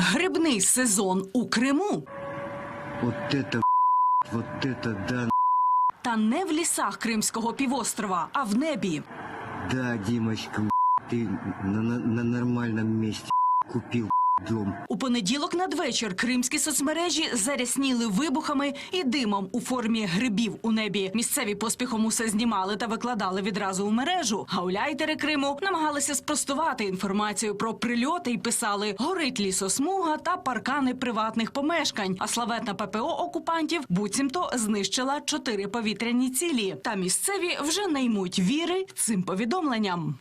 Грибний сезон у Криму. Вот это, вот это да, Та не в лісах Кримського півострова, а в небі. да, Димочка, ты на, на- на нормальном месте купил дом. у понеділок надвечір кримські соцмережі зарясніли вибухами і димом у формі грибів у небі. Місцеві поспіхом усе знімали та викладали відразу у мережу. Гауляйтери Криму намагалися спростувати інформацію про прильоти і писали: горить лісосмуга та паркани приватних помешкань. А славетна ППО окупантів буцімто знищила чотири повітряні цілі. Та місцеві вже не ймуть віри цим повідомленням.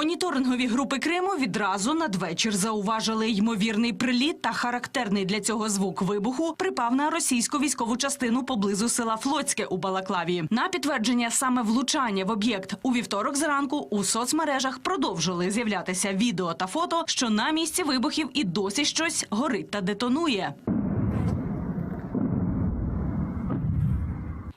Моніторингові групи Криму відразу надвечір зауважили ймовірний приліт та характерний для цього звук вибуху припав на російську військову частину поблизу села Флотське у Балаклаві. На підтвердження саме влучання в об'єкт у вівторок зранку у соцмережах продовжили з'являтися відео та фото, що на місці вибухів і досі щось горить та детонує.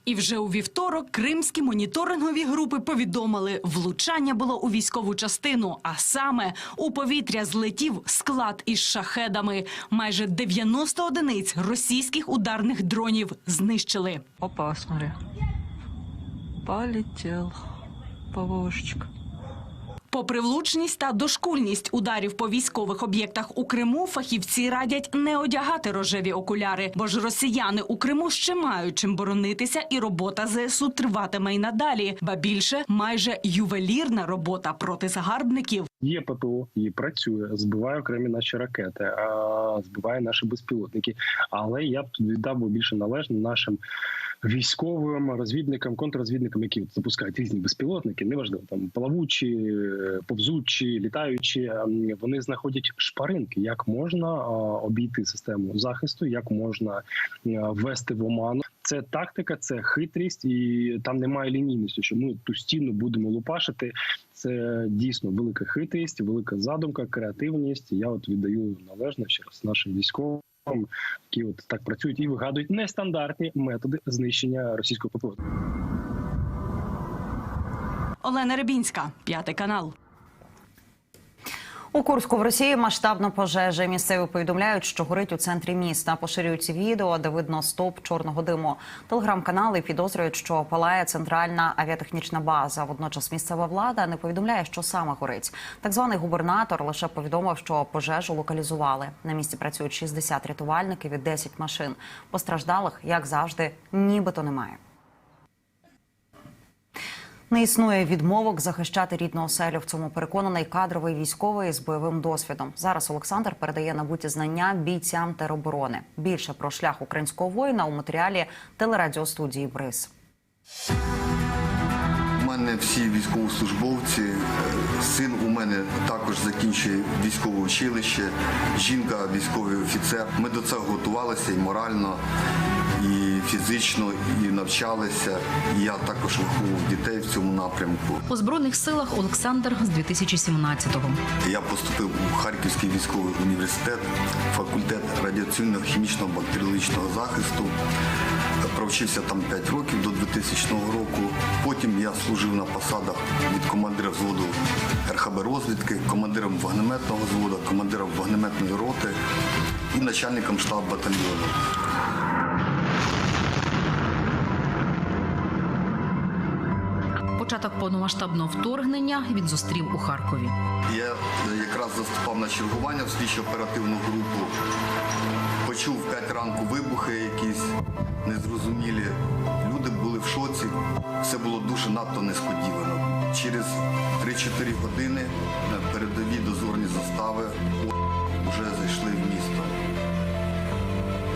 І вже у вівторок кримські моніторингові групи повідомили, влучання було у військову частину, а саме у повітря злетів склад із шахедами. Майже 90 одиниць російських ударних дронів знищили. Опа, смотри. Полетел. Попри влучність та дошкульність ударів по військових об'єктах у Криму, фахівці радять не одягати рожеві окуляри, бо ж росіяни у Криму ще мають чим боронитися, і робота ЗСУ триватиме й надалі. Ба більше майже ювелірна робота проти загарбників. Є ППО і працює, збиває окремі наші ракети, а збиває наші безпілотники. Але я б тут віддав би більше належне нашим військовим розвідникам, контррозвідникам, які запускають різні безпілотники, неважливо там плавучі, повзучі, літаючі. ем, Вони знаходять шпаринки, як можна обійти систему захисту, як можна е, ввести в оману. Це тактика, це хитрість, і там немає лінійності, що ми ту стіну будемо лупашити. Це дійсно велика хитрість, велика задумка, креативність. Я от віддаю належне ще раз нашим військовим, які от так працюють і вигадують нестандартні методи знищення російського ППО. Олена Рибінська, п'ятий канал. У Курську в Росії масштабна пожежа. Місцеві повідомляють, що горить у центрі міста. Поширюються відео, де видно стовп чорного диму. Телеграм-канали підозрюють, що палає центральна авіатехнічна база. Водночас місцева влада не повідомляє, що саме горить. Так званий губернатор лише повідомив, що пожежу локалізували. На місці працюють 60 рятувальників і 10 машин. Постраждалих, як завжди, нібито немає. Не існує відмовок захищати рідну оселю. В цьому переконаний кадровий військовий з бойовим досвідом. Зараз Олександр передає набуті знання бійцям тероборони. Більше про шлях українського воїна у матеріалі телерадіостудії Бриз. У мене всі військовослужбовці. Син у мене також закінчує військове училище, жінка військовий офіцер. Ми до цього готувалися і морально, і фізично, і навчалися. І я також виховував дітей в цьому напрямку. У збройних силах Олександр з 2017-го. Я поступив у Харківський військовий університет, факультет радіаційного хімічного бактеріологічного захисту. Провчився там 5 років до 2000 року. Потім я служив на посадах від командира взводу РХБ розвідки, командиром вогнеметного взводу, командиром вогнеметної роти і начальником штабу батальйону. Початок повномасштабного вторгнення він зустрів у Харкові. Я е, якраз заступав на чергування в слідчо-оперативну групу. Почув в 5 ранку вибухи якісь незрозумілі. Люди були в шоці. Все було дуже надто несподівано. Через 3-4 години передові дозорні застави вже зайшли в місто.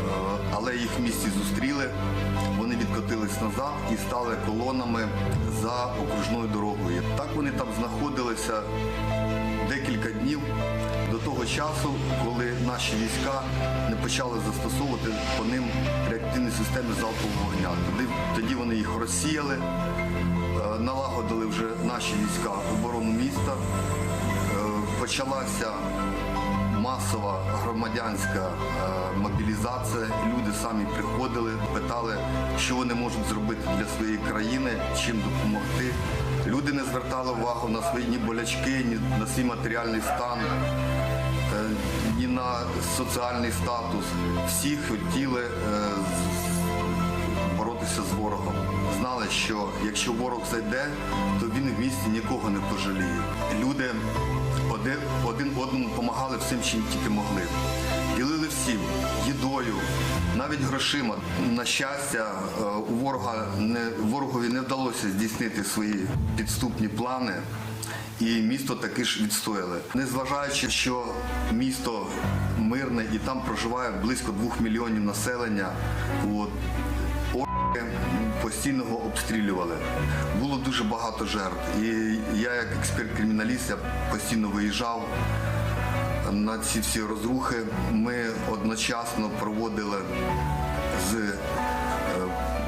Е, Але їх в місті зустріли. Відкотились назад і стали колонами за окружною дорогою. Так вони там знаходилися декілька днів до того часу, коли наші війська не почали застосовувати по ним реактивні системи залпового вогня. Тоді, тоді вони їх розсіяли, е, налагодили вже наші війська оборону міста. Е, Почалася масова громадянська е, мобілізація. Люди самі приходили, питали, що вони можуть зробити для своєї країни, чим допомогти. Люди не звертали увагу на свої ні болячки, ні на свій матеріальний стан, е, ні на соціальний статус. Всі хотіли е, боротися з ворогом. Знали, що якщо ворог зайде, то він в місті нікого не пожаліє. Люди один, один одному допомагали всім, чим тільки могли. Ділили всім їдою, навіть грошима. На щастя, е, у ворога не ворогові не вдалося здійснити свої підступні плани. І місто таки ж відстояли. Незважаючи, що місто мирне і там проживає близько двох мільйонів населення, от, постійно його обстрілювали. Було дуже багато жертв. І я, як експерт-криміналіст, постійно виїжджав на ці всі розрухи. Ми одночасно проводили з е,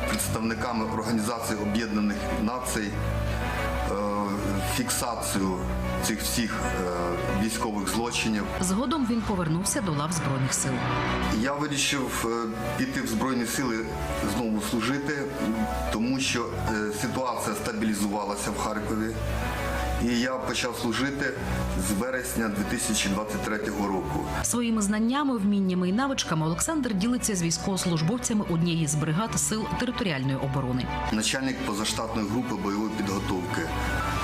представниками Організації Об'єднаних Націй е, фіксацію цих всіх е, військових злочинів. Згодом він повернувся до лав збройних сил. Я вирішив е, піти в Збройні Сили знову служити, тому що е, ситуація стабілізувалася в Харкові. І я почав служити з вересня 2023 року. Своїми знаннями, вміннями і навичками Олександр ділиться з військовослужбовцями однієї з бригад сил територіальної оборони. начальник позаштатної групи бойової підготовки.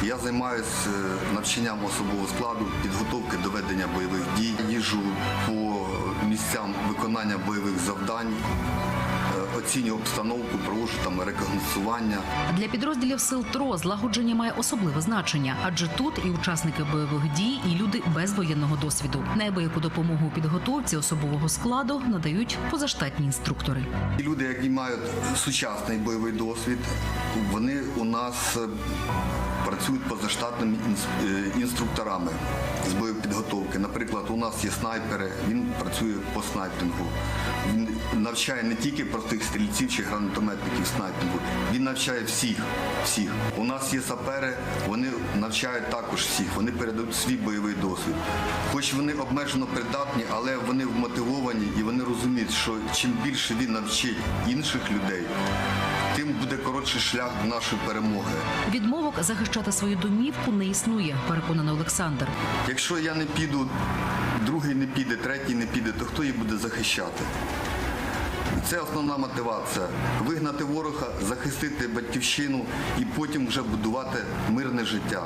Я займаюся навчанням особового складу, підготовки до ведення бойових дій. Їжу по місцям виконання бойових завдань, оцінюю обстановку, проводжу там рекогносцювання. Для підрозділів сил ТРО злагодження має особливе значення, адже тут і учасники бойових дій, і люди без воєнного досвіду. Неабияку допомогу у підготовці особового складу надають позаштатні інструктори. Люди, які мають сучасний бойовий досвід, вони у нас е, працюють позаштатними е, інструкторами з боєпідготовки. Наприклад, у нас є снайпери, він працює по снайпінгу. Він навчає не тільки простих стрільців чи гранатометників снайпінгу, він навчає всіх. всіх. У нас є сапери, вони навчають також всіх, вони передають свій бойовий досвід. Хоч вони обмежено придатні, але вони вмотивовані і вони розуміють, що чим більше він навчить інших людей, тим буде коротший шлях до нашої перемоги. Відмовок захищати свою домівку не існує, переконаний Олександр. Якщо я не піду, другий не піде, третій не піде, то хто її буде захищати? Це основна мотивація вигнати ворога, захистити батьківщину і потім вже будувати мирне життя.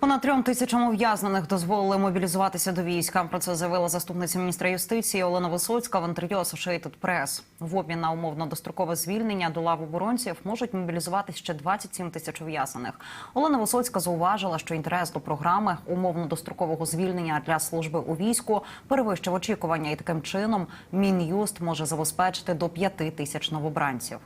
Понад трьом тисячам ув'язнених дозволили мобілізуватися до війська. Про це заявила заступниця міністра юстиції Олена Висоцька в інтерв'ю Associated Press. В обмін на умовно дострокове звільнення до лав оборонців можуть мобілізувати ще 27 тисяч ув'язнених. Олена Висоцька зауважила, що інтерес до програми умовно дострокового звільнення для служби у війську перевищив очікування, і таким чином мін'юст може забезпечити до 5 тисяч новобранців.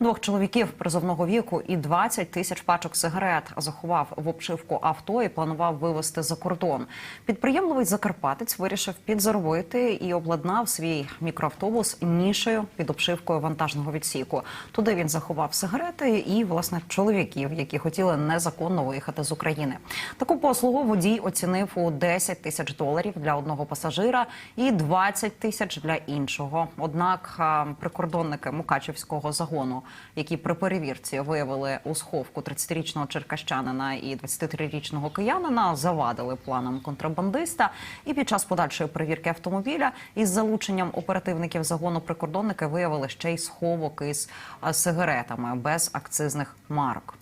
Двох чоловіків призовного віку і 20 тисяч пачок сигарет заховав в обшивку авто і планував вивезти за кордон. Підприємливий закарпатець вирішив підзаробити і обладнав свій мікроавтобус нішею під обшивкою вантажного відсіку. Туди він заховав сигарети і власне чоловіків, які хотіли незаконно виїхати з України. Таку послугу водій оцінив у 10 тисяч доларів для одного пасажира і 20 тисяч для іншого. Однак прикордонники Мукачевського загону, які при перевірці виявили у сховку 30-річного черкащанина і 23-річного киянина, завадили планам контрабандиста. І під час подальшої перевірки автомобіля із залученням оперативників загону прикордонники виявили ще й сховок із сигаретами без акцизних марок.